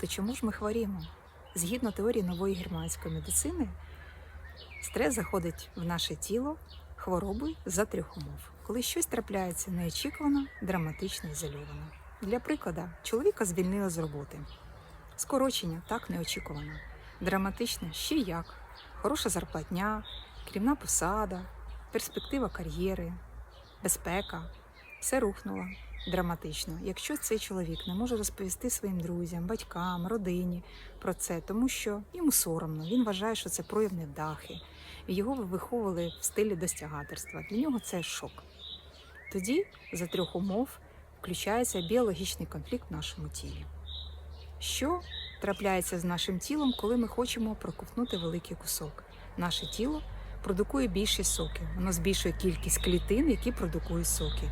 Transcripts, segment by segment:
то чому ж ми хворіємо? Згідно теорії нової германської медицини, стрес заходить в наше тіло хворобою за трьох умов. Коли щось трапляється неочікувано, драматично ізольовано. Для прикладу, чоловіка звільнили з роботи. Скорочення так неочікувано. Драматично ще як. Хороша зарплатня, керівна посада, перспектива кар'єри, безпека. Все рухнуло драматично. Якщо цей чоловік не може розповісти своїм друзям, батькам, родині про це, тому що йому соромно, він вважає, що це прояв невдахи. Його виховували в стилі достягаторства. Для нього це шок. Тоді за трьох умов включається біологічний конфлікт в нашому тілі. Що трапляється з нашим тілом, коли ми хочемо проковтнути великий кусок? Наше тіло продукує більші соки. Воно збільшує кількість клітин, які продукують соки.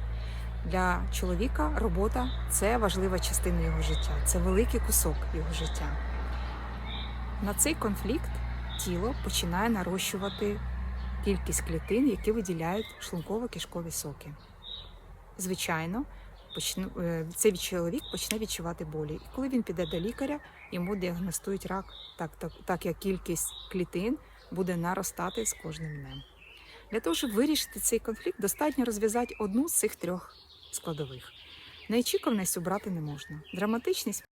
Для чоловіка робота це важлива частина його життя, це великий кусок його життя. На цей конфлікт тіло починає нарощувати кількість клітин, які виділяють шлунково-кишкові соки. Звичайно, е, цей чоловік почне відчувати болі. І коли він піде до лікаря, йому діагностують рак, так, так, так як кількість клітин буде наростати з кожним днем. Для того, щоб вирішити цей конфлікт, достатньо розв'язати одну з цих трьох складових. Неочікуваність обрати не можна. Драматичність